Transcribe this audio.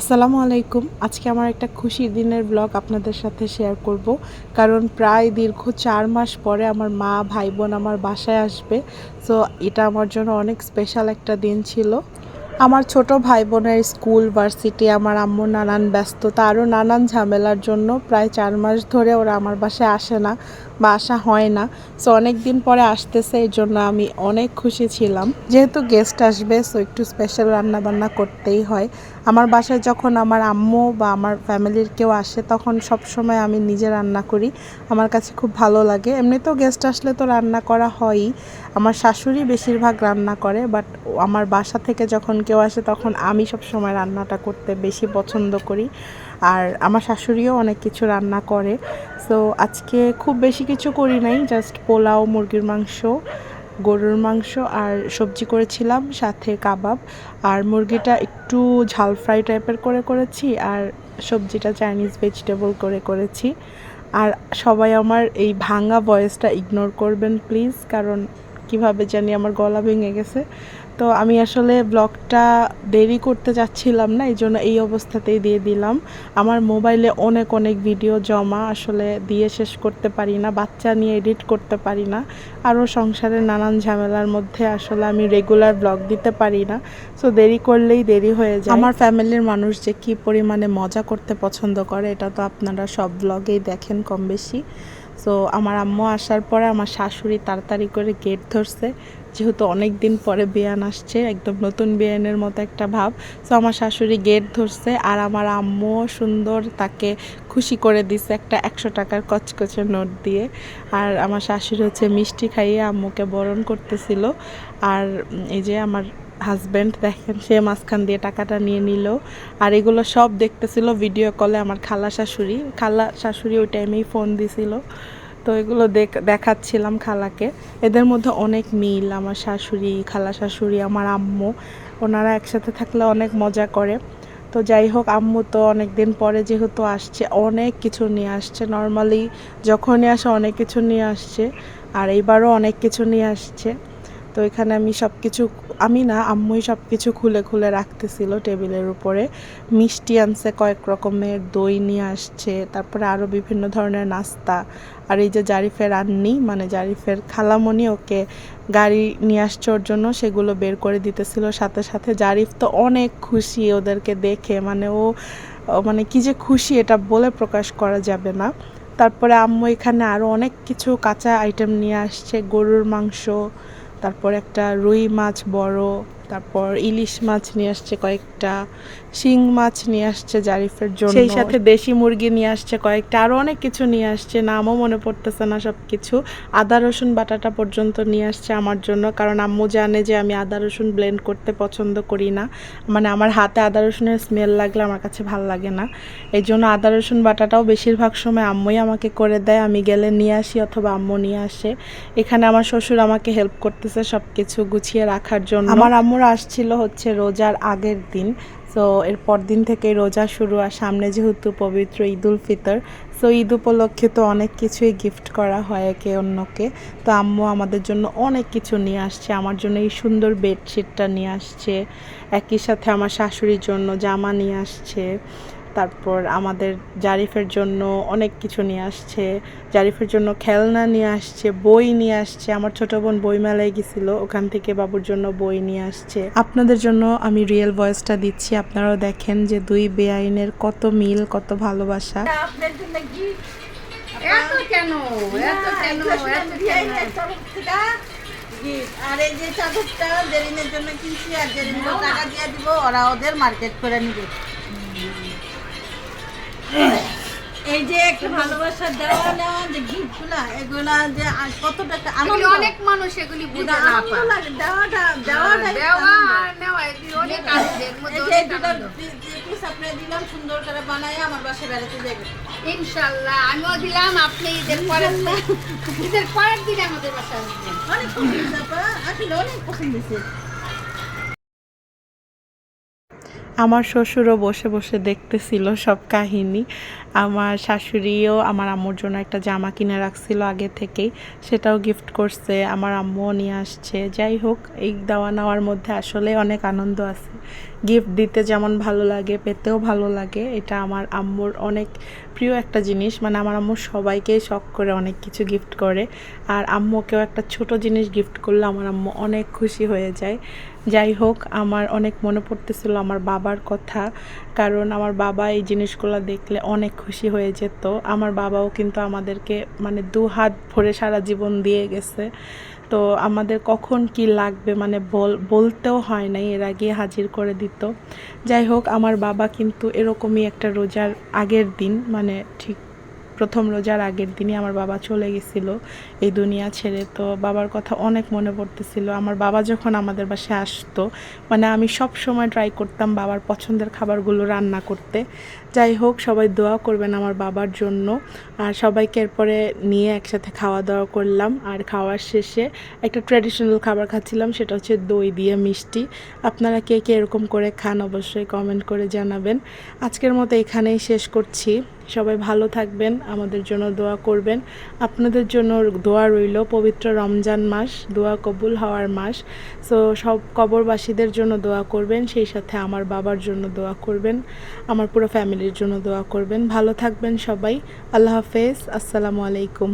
আসসালামু আলাইকুম। আজকে আমার একটা খুশির দিনের ব্লগ আপনাদের সাথে শেয়ার করব। কারণ প্রায় দীর্ঘ চার মাস পরে আমার মা ভাই বোন আমার বাসায় আসবে। সো এটা আমার জন্য অনেক স্পেশাল একটা দিন ছিল। আমার ছোট ভাই বোনের স্কুল ভার্সিটি আমার আম্মুর নানান ব্যস্ততা, আরও নানান ঝামেলার জন্য প্রায় চার মাস ধরে ওরা আমার বাসায় আসে না বা আসা হয় না। সো অনেক দিন পরে আসতেছে, এই জন্য আমি অনেক খুশি ছিলাম। যেহেতু গেস্ট আসবে সো একটু স্পেশাল রান্না বান্না করতেই হয়। আমার বাসায় যখন আমার আম্মু বা আমার ফ্যামিলির কেউ আসে, তখন সব সময় আমি নিজে রান্না করি। আমার কাছে খুব ভালো লাগে। এমনিতেও গেস্ট আসলে তো রান্না করা হয়ই। আমার শাশুড়ি বেশিরভাগ রান্না করে বাট আমার বাসা থেকে যখন কেউ আসে, তখন আমি সব সময় রান্নাটা করতে বেশি পছন্দ করি। আর আমার শাশুড়িও অনেক কিছু রান্না করে। সো আজকে খুব বেশি কিছু করি নাই জাস্ট পোলাও, মুরগির মাংস গরুর মাংস আর সবজি করেছিলাম, সাথে কাবাব। আর মুরগিটা একটু ঝাল ফ্রাই টাইপের করে করেছি আর সবজিটা চাইনিজ ভেজিটেবল করে করেছি। আর সবাই আমার এই ভাঙা ভয়েসটা ইগনোর করবেন প্লিজ, কারণ কীভাবে জানি আমার গলা ভেঙে গেছে। তো আমি আসলে ব্লগটা দেরি করতে চাচ্ছিলাম না এই জন্য এই অবস্থাতেই দিয়ে দিলাম। আমার মোবাইলে অনেক অনেক ভিডিও জমা আসলে দিয়ে শেষ করতে পারি না, বাচ্চা নিয়ে এডিট করতে পারি না, আরও সংসারের নানান ঝামেলার মধ্যে আসলে আমি রেগুলার ব্লগ দিতে পারি না। সো দেরি করলেই দেরি হয়ে যায়। আমার ফ্যামিলির মানুষ যে কী পরিমাণে মজা করতে পছন্দ করে, এটা তো আপনারা সব ব্লগেই দেখেন কম বেশি সো আমার আম্মু আসার পরে আমার শাশুড়ি তাড়াতাড়ি করে গেট ধরছে। যেহেতু অনেক দিন পরে বিয়ান আসছে, একদম নতুন বিয়ানের মতো একটা ভাব। সো আমার শাশুড়ি গেট ধরছে আর আমার আম্মুও সুন্দর তাকে খুশি করে দিছে একটা একশো টাকার কচকচে নোট দিয়ে। আর আমার শাশুড়ি হচ্ছে মিষ্টি খাইয়ে আম্মুকে বরণ করতেছিল। আর এই যে আমার হাজব্যান্ড দেখেন, সে মাঝখান দিয়ে টাকাটা নিয়ে নিল। আর এগুলো সব দেখতেছিল ভিডিও কলে আমার খালা শাশুড়ি। খালা শাশুড়ি ওই টাইমেই ফোন দিছিল। তো এগুলো দেখাচ্ছিলাম খালাকে। এদের মধ্যে অনেক মিল, আমার শাশুড়ি, খালা শাশুড়ি, আমার আম্মু। ওনারা একসাথে থাকলে অনেক মজা করে। তো যাই হোক, আম্মু তো অনেক দিন পরে যেহেতু আসছে, অনেক কিছু নিয়ে আসছে। নর্মালি যখনই আসে, অনেক কিছু নিয়ে আসছে। আর এইবারও অনেক কিছু নিয়ে আসছে। তো এখানে আমি সব কিছু আমি না, আম্মুই সব কিছু খুলে খুলে রাখতেছিল টেবিলের উপরে। মিষ্টি আনছে, কয়েক রকমের দই নিয়ে আসছে, তারপরে আরও বিভিন্ন ধরনের নাস্তা। আর এই যে জারিফের আননি মানে জারিফের খালামণি ওকে গাড়ি নিয়ে আসছে ওর জন্য, সেগুলো বের করে দিতেছিল। সাথে সাথে জারিফ তো অনেক খুশি ওদেরকে দেখে মানে ও মানে কি যে খুশি এটা বলে প্রকাশ করা যাবে না। তারপরে আম্মু এখানে আরও অনেক কিছু কাঁচা আইটেম নিয়ে আসছে, গরুর মাংস তারপর একটা রুই মাছ বড় তারপর ইলিশ মাছ নিয়ে আসছে কয়েকটা শিং মাছ নিয়ে আসছে জারিফের জন্য। সেই সাথে দেশি মুরগি নিয়ে আসছে কয়েকটা আরও অনেক কিছু নিয়ে আসছে নামও মনে পড়তেছে না সব কিছু আদা রসুন বাটাটা পর্যন্ত নিয়ে আসছে আমার জন্য কারণ আম্মু জানে যে আমি আদা রসুন ব্লেন্ড করতে পছন্দ করি না। মানে আমার হাতে আদা রসুনের স্মেল লাগলে আমার কাছে ভালো লাগে না। এই জন্য আদা রসুন বাটাটাও বেশিরভাগ সময় আম্মুই আমাকে করে দেয় আমি গেলে নিয়ে আসি অথবা আম্মু নিয়ে আসে। এখানে আমার শ্বশুর আমাকে হেল্প করতেছে সব কিছু গুছিয়ে রাখার জন্য। আমার আম্মুর আসছিল হচ্ছে রোজার আগের দিন। সো এরপর দিন থেকে রোজা শুরু আর সামনে যেহেতু পবিত্র ঈদুল ফিতর সো ঈদ উপলক্ষে তো অনেক কিছুই গিফট করা হয় একে অন্যকে। তো আম্মু আমাদের জন্য অনেক কিছু নিয়ে আসছে, আমার জন্য এই সুন্দর বেডশিটটা নিয়ে আসছে, একই সাথে আমার শাশুড়ির জন্য জামা নিয়ে আসছে। তারপর আমাদের জারিফের জন্য অনেক কিছু নিয়ে আসছে। জারিফের জন্য খেলনা নিয়ে আসছে বই নিয়ে আসছে। আমার ছোট বোন বই মেলায় গেছিল ওখান থেকে বাবুর জন্য বই নিয়ে আসছে। আপনাদের জন্য আমি রিয়েল ভয়েসটা দিচ্ছি আপনারাও দেখেন যে দুই বেআইনের কত মিল কত ভালোবাসা। এত কেন? এত কেন? এত কেন? আর এই যে চাদরটা জন্য কিনছি আর জেরিনের টাকা দিয়ে দিব ওরা ওদের মার্কেট করে নিবে। এই যে একটু ভালোবাসা দেওয়া নেওয়া যে গিফটগুলা এগুলা যে কত টাকা আনন্দ অনেক মানুষ এগুলি বুঝে না আনন্দ পা লাগে, দেওয়াটা দেওয়া নেওয়া এগুলি অনেক মধ্যে এই দুটো আপনাকে দিলাম সুন্দর করে বানাই আমার বাসায় বেড়াতে যাবে ইনশাল্লাহ আমিও দিলাম আপনি ঈদের পরের দিন ঈদের পরের দিন আমাদের বাসায় আসবেন। অনেক পছন্দ আপা। আসলে অনেক পছন্দ হয়েছে। আমার শ্বশুরও বসে বসে দেখতেছিল সব কাহিনী। আমার শাশুড়িও আমার আম্মুর জন্য একটা জামা কিনে রাখছিল আগে থেকেই। সেটাও গিফট করছে, আমার আম্মুও নিয়ে আসছে। যাই হোক, এই দেওয়া নেওয়ার মধ্যে আসলে অনেক আনন্দ আছে। গিফট দিতে যেমন ভালো লাগে, পেতেও ভালো লাগে। এটা আমার আম্মুর অনেক প্রিয় একটা জিনিস। মানে আমার আম্মু সবাইকেই শখ করে অনেক কিছু গিফট করে। আর আম্মুকেও একটা ছোট জিনিস গিফট করলে আমার আম্মু অনেক খুশি হয়ে যায়। যাই হোক, আমার অনেক মনে পড়তেছিল আমার বাবার কথা। কারণ আমার বাবা এই জিনিসগুলো দেখলে অনেক খুশি হয়ে যেত। আমার বাবাও কিন্তু আমাদেরকে মানে দু হাত ভরে সারা জীবন দিয়ে গেছে। তো আমাদের কখন কি লাগবে মানে বল, বলতেও হয় নাই। এর আগে হাজির করে দিত যাই হোক আমার বাবা কিন্তু এরকমই একটা রোজার আগের দিন মানে ঠিক প্রথম রোজার আগের দিনই আমার বাবা চলে গেছিল এই দুনিয়া ছেড়ে। তো বাবার কথা অনেক মনে পড়তেছিল। আমার বাবা যখন আমাদের বাসায় আসতো মানে আমি সব সময় ট্রাই করতাম বাবার পছন্দের খাবারগুলো রান্না করতে। যাই হোক, সবাই দোয়া করবেন আমার বাবার জন্য। আর সবাইকে এরপরে নিয়ে একসাথে খাওয়া দাওয়া করলাম। আর খাওয়ার শেষে একটা ট্র্যাডিশনাল খাবার খাচ্ছিলাম, সেটা হচ্ছে দই দিয়ে মিষ্টি। আপনারা কে কে এরকম করে খান অবশ্যই কমেন্ট করে জানাবেন। আজকের মতো এখানেই শেষ করছি। সবাই ভালো থাকবেন, আমাদের জন্য দোয়া করবেন। আপনাদের জন্য দোয়া রইল, পবিত্র রমজান মাস, দোয়া কবুল হওয়ার মাস। সো সব কবরবাসীদের জন্য দোয়া করবেন, সেই সাথে আমার বাবার জন্য দোয়া করবেন, আমার পুরো ফ্যামিলির জন্য দোয়া করবেন। ভালো থাকবেন সবাই, আল্লাহ হাফেজ, আসসালামু আলাইকুম।